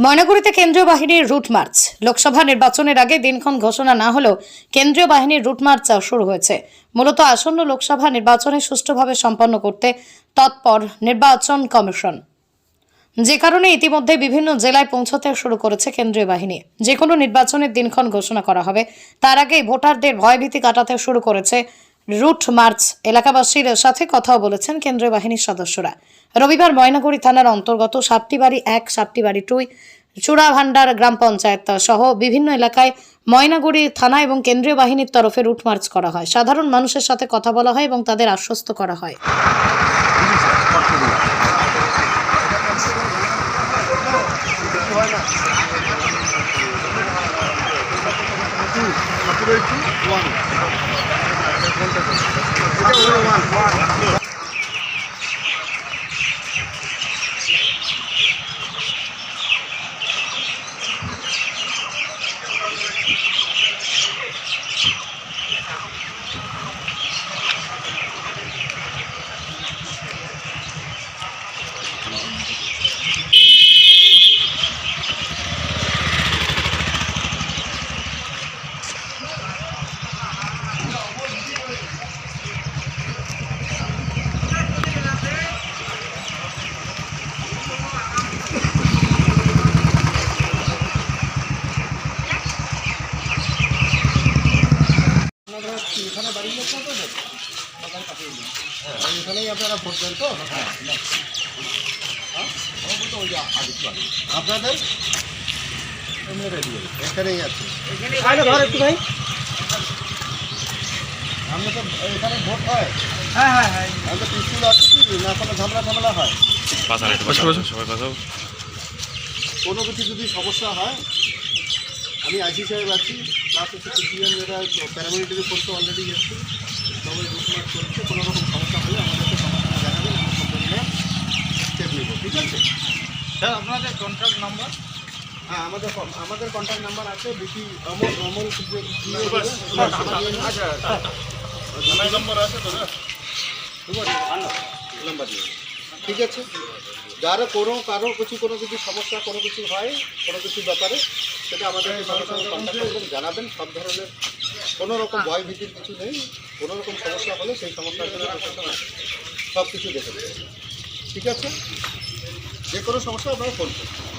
ময়নাগুড়িতে কেন্দ্রীয় বাহিনীর route march. Lok Sabha নির্বাচনের আগে দিনক্ষণ ঘোষণা না হলেও কেন্দ্রীয় বাহিনীর রুট মার্চ শুরু হয়েছে। মূলত আসন্ন লোকসভা নির্বাচনে সুষ্ঠুভাবে সম্পন্ন করতে তৎপর নির্বাচন কমিশন। যে কারণে ইতিমধ্যে বিভিন্ন জেলায় পৌঁছতে শুরু করেছে কেন্দ্রীয় বাহিনী। যে কোনো নির্বাচনের দিনক্ষণ ঘোষণা করা হবে। তার আগেই ভোটারদের ভয়ভীতি কাটাতে শুরু করেছে রুট মার্চ এলাকাবাসীর সাথে কথাও বলেছেন কেন্দ্রীয় বাহিনীর সদস্যরা। রবিবার ময়নাগুড়ি থানার অন্তর্গত সাপটিবাড়ি এক সাপটিবাড়ি টুই চূড়াভান্ডার গ্রাম পঞ্চায়েত সহ বিভিন্ন এলাকায় ময়নাগুড়ি থানা এবং কেন্দ্রীয় বাহিনীর তরফে রুট মার্চ করা হয়। সাধারণ মানুষের সাথে কথা বলা হয় এবং তাদের আশ্বস্ত করা হয়। পঞ্চাশ এখানেই আপনারা ভোট দেন তো? আপনাদের? এখানেই আছে। ধর একটু ভাই। আপনি তো এখানে ভোট হয়। হ্যাঁ হ্যাঁ হ্যাঁ। আমাদের পিস্তুল আছে কি? না কোনো ঝামেলা ঝামেলা হয়? সবাই কোনো কিছু যদি সমস্যা হয় আমি আইসি সাহেব আছি। প্লাস হচ্ছে সিপিএম যারা প্যারামিলিটারি ফোর্স অলরেডি এসছে সবাই রুটমার্ক করছে কোনো রকম সমস্যা হলে আমাদেরকে সমস্যা জানাবেন আমরা সব ধরনের স্টেপ নেব ঠিক আছে স্যার আপনাদের কন্ট্যাক্ট নাম্বার হ্যাঁ আমাদের আমাদের কন্ট্যাক্ট নাম্বার আছে বিপি অমল অমল নম্বর আছে নাম্বার ঠিক আছে যারা কোনো কারও কিছু কোনো কিছু সমস্যা কোনো কিছু হয় কোনো কিছু ব্যাপারে সেটা আমাদেরকে সঙ্গে সঙ্গে কন্ট্যাক্ট করবেন জানাবেন সব ধরনের কোনো রকম ভয় ভীতির কিছু নেই কোনো রকম সমস্যা হলে সেই সমস্যার জন্য সব কিছু দেখে। ঠিক আছে? যে কোনো সমস্যা আপনারা ফোন করুন।